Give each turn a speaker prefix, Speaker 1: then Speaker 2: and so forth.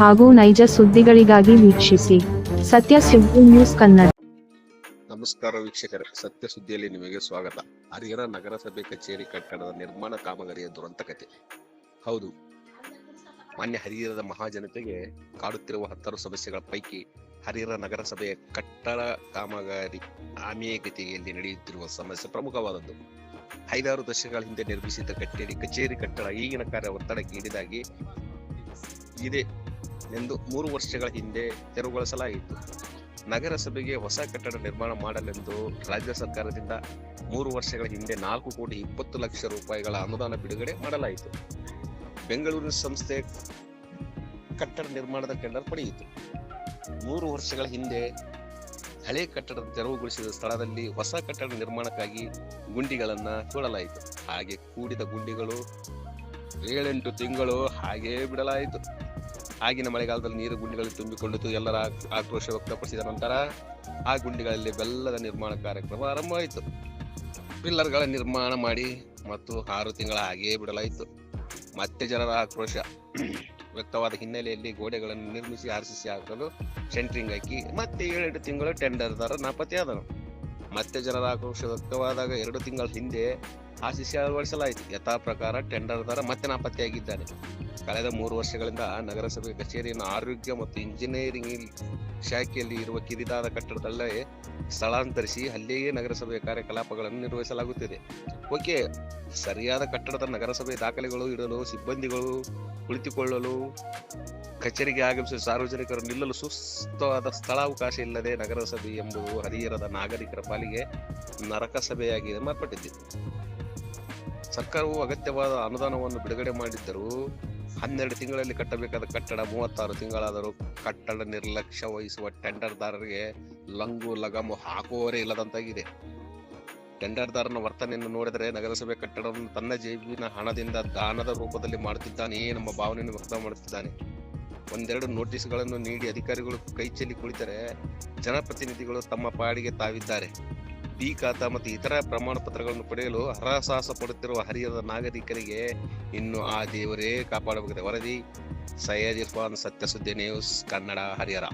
Speaker 1: ಹಾಗೂ ನೈಜ ಸುದ್ದಿಗಳಿಗಾಗಿ ವೀಕ್ಷಿಸಿ. ಸತ್ಯ ಸುದ್ದಿ ನ್ಯೂಸ್ ಕನ್ನಡ.
Speaker 2: ನಮಸ್ಕಾರ ವೀಕ್ಷಕರೇ, ಸತ್ಯ ಸುದ್ದಿಯಲ್ಲಿ ನಿಮಗೆ ಸ್ವಾಗತ. ಹರಿಹರ ನಗರಸಭೆ ಕಚೇರಿ ಕಟ್ಟಡದ ನಿರ್ಮಾಣ ಕಾಮಗಾರಿಯ ದುರಂತ ಕತೆ. ಹೌದು, ಮಾನ್ಯ ಹರಿಹರದ ಮಹಾಜನತೆಗೆ ಕಾಡುತ್ತಿರುವ ಹತ್ತಾರು ಸಮಸ್ಯೆಗಳ ಪೈಕಿ ಹರಿಹರ ನಗರಸಭೆಯ ಕಟ್ಟಡ ಕಾಮಗಾರಿ ಆಮೆಗತಿಯಲ್ಲಿ ನಡೆಯುತ್ತಿರುವ ಸಮಸ್ಯೆ ಪ್ರಮುಖವಾದದ್ದು. ಐದಾರು ದಶಕಗಳ ಹಿಂದೆ ನಿರ್ಮಿಸಿದ ಕಟ್ಟಡಿ ಕಚೇರಿ ಕಟ್ಟಡ ಈಗಿನ ಕಾರ್ಯ ಒತ್ತಡಕ್ಕೆ ಹಿಡಿದಾಗಿ ಇದೆ ಎಂದು ಮೂರು ವರ್ಷಗಳ ಹಿಂದೆ ತೆರವುಗೊಳಿಸಲಾಯಿತು. ನಗರಸಭೆಗೆ ಹೊಸ ಕಟ್ಟಡ ನಿರ್ಮಾಣ ಮಾಡಲೆಂದು ರಾಜ್ಯ ಸರ್ಕಾರದಿಂದ ಮೂರು ವರ್ಷಗಳ ಹಿಂದೆ ನಾಲ್ಕು ಕೋಟಿ ಇಪ್ಪತ್ತು ಲಕ್ಷ ರೂಪಾಯಿಗಳ ಅನುದಾನ ಬಿಡುಗಡೆ ಮಾಡಲಾಯಿತು. ಬೆಂಗಳೂರಿನ ಸಂಸ್ಥೆ ಕಟ್ಟಡ ನಿರ್ಮಾಣದ ಟೆಂಡರ್ ಪಡೆಯಿತು. ಮೂರು ವರ್ಷಗಳ ಹಿಂದೆ ಹಳೆ ಕಟ್ಟಡದ ತೆರವುಗೊಳಿಸಿದ ಸ್ಥಳದಲ್ಲಿ ಹೊಸ ಕಟ್ಟಡ ನಿರ್ಮಾಣಕ್ಕಾಗಿ ಗುಂಡಿಗಳನ್ನ ತೋಡಲಾಯಿತು ಹಾಗೆ ಕೂಡಿದ ಗುಂಡಿಗಳು ಏಳೆಂಟು ತಿಂಗಳು ಹಾಗೇ ಬಿಡಲಾಯಿತು. ಆಗಿನ ಮಳೆಗಾಲದಲ್ಲಿ ನೀರು ಗುಂಡಿಗಳಲ್ಲಿ ತುಂಬಿಕೊಂಡಿತು. ಎಲ್ಲರ ಆಕ್ರೋಶ ವ್ಯಕ್ತಪಡಿಸಿದ ನಂತರ ಆ ಗುಂಡಿಗಳಲ್ಲಿ ಬೆಲ್ಲದ ನಿರ್ಮಾಣ ಕಾರ್ಯಕ್ರಮ ಆರಂಭವಾಯಿತು. ಪಿಲ್ಲರ್ಗಳ ನಿರ್ಮಾಣ ಮಾಡಿ ಮತ್ತು ಆರು ತಿಂಗಳ ಹಾಗೆಯೇ ಬಿಡಲಾಯಿತು. ಮತ್ತೆ ಜನರ ಆಕ್ರೋಶ. ವ್ಯಕ್ತವಾದ ಹಿನ್ನೆಲೆಯಲ್ಲಿ ಗೋಡೆಗಳನ್ನು ನಿರ್ಮಿಸಿ, ಆರ್ಸಿಸಿ ಹಾಕಲು ಸೆಂಟ್ರಿಂಗ್ ಹಾಕಿ, ಮತ್ತೆ ಏಳೆಂಟು ತಿಂಗಳು ಟೆಂಡರ್ ದರ ನಾಪತ್ತೆಯಾದನು ಮತ್ತೆ ಜನರ ಆಕ್ರೋಶ ವ್ಯಕ್ತವಾದಾಗ ಎರಡು ತಿಂಗಳ ಹಿಂದೆ ಸಿ ಅಳವಡಿಸಲಾಯಿತು. ಯಥಾ ಪ್ರಕಾರ ಟೆಂಡರ್ ದರ ಮತ್ತೆ ನಾಪತ್ತೆಯಾಗಿದ್ದಾನೆ ಕಳೆದ ಮೂರು ವರ್ಷಗಳಿಂದ ನಗರಸಭೆ ಕಚೇರಿಯನ್ನು ಆರೋಗ್ಯ ಮತ್ತು ಇಂಜಿನಿಯರಿಂಗ್ ಶಾಖೆಯಲ್ಲಿ ಇರುವ ಕಿರಿದಾದ ಕಟ್ಟಡದಲ್ಲೇ ಸ್ಥಳಾಂತರಿಸಿ ಅಲ್ಲಿಯೇ ನಗರಸಭೆಯ ಕಾರ್ಯಕಲಾಪಗಳನ್ನು ನಿರ್ವಹಿಸಲಾಗುತ್ತಿದೆ. ಓಕೆ, ಸರಿಯಾದ ಕಟ್ಟಡದ ನಗರಸಭೆ ದಾಖಲೆಗಳು ಇಡಲು, ಸಿಬ್ಬಂದಿಗಳು ಕುಳಿತುಕೊಳ್ಳಲು, ಕಚೇರಿಗೆ ಆಗಮಿಸಿದ ಸಾರ್ವಜನಿಕರು ನಿಲ್ಲಲು ಸುಸ್ತವಾದ ಸ್ಥಳಾವಕಾಶ ಇಲ್ಲದೆ ನಗರಸಭೆ ಎಂಬುದು ಹರಿಹರದ ನಾಗರಿಕರ ಪಾಲಿಗೆ ನರಕ ಸಭೆಯಾಗಿ ಮಾರ್ಪಟ್ಟಿದೆ. ಸರ್ಕಾರವು ಅಗತ್ಯವಾದ ಅನುದಾನವನ್ನು ಬಿಡುಗಡೆ ಮಾಡಿದ್ದರೂ ಹನ್ನೆರಡು ತಿಂಗಳಲ್ಲಿ ಕಟ್ಟಬೇಕಾದ ಕಟ್ಟಡ, ಮೂವತ್ತಾರು ತಿಂಗಳಾದರೂ ಕಟ್ಟಡ ನಿರ್ಲಕ್ಷ್ಯ ವಹಿಸುವ ಟೆಂಡರ್ದಾರರಿಗೆ ಲಂಗು, ಲಗಾಮು ಹಾಕುವವರೇ ಇಲ್ಲದಂತಾಗಿದೆ. ಟೆಂಡರ್ದಾರನ ವರ್ತನೆಯನ್ನು ನೋಡಿದರೆ ನಗರಸಭೆ ಕಟ್ಟಡವನ್ನು ತನ್ನ ಜೇಬಿನ ಹಣದಿಂದ ದಾನದ ರೂಪದಲ್ಲಿ ಮಾಡುತ್ತಿದ್ದಾನೆ ನಮ್ಮ ಭಾವನೆಯನ್ನು ವ್ಯಕ್ತ ಮಾಡುತ್ತಿದ್ದಾನೆ ಒಂದೆರಡು ನೋಟಿಸ್ಗಳನ್ನು ನೀಡಿ ಅಧಿಕಾರಿಗಳು ಕೈ ಚೆಲ್ಲಿ ಕುಳಿತರೆ ಜನಪ್ರತಿನಿಧಿಗಳು ತಮ್ಮ ಪಾಡಿಗೆ ತಾವಿದ್ದಾರೆ. ಡಿ ಖಾತಾ ಮತ್ತು ಇತರ ಪ್ರಮಾಣ ಪತ್ರಗಳನ್ನು ಪಡೆಯಲು ಹರಸಾಹಸ ಪಡುತ್ತಿರುವ ಹರಿಹರದ ನಾಗರಿಕರಿಗೆ ಇನ್ನು ಆ ದೇವರೇ ಕಾಪಾಡಬೇಕಿದೆ ವರದಿ, ಸೈಯದ್ ಇರ್ಫಾನ್ ಸತ್ಯ ಸುದ್ದಿ ನ್ಯೂಸ್, ಕನ್ನಡ ಹರಿಹರ.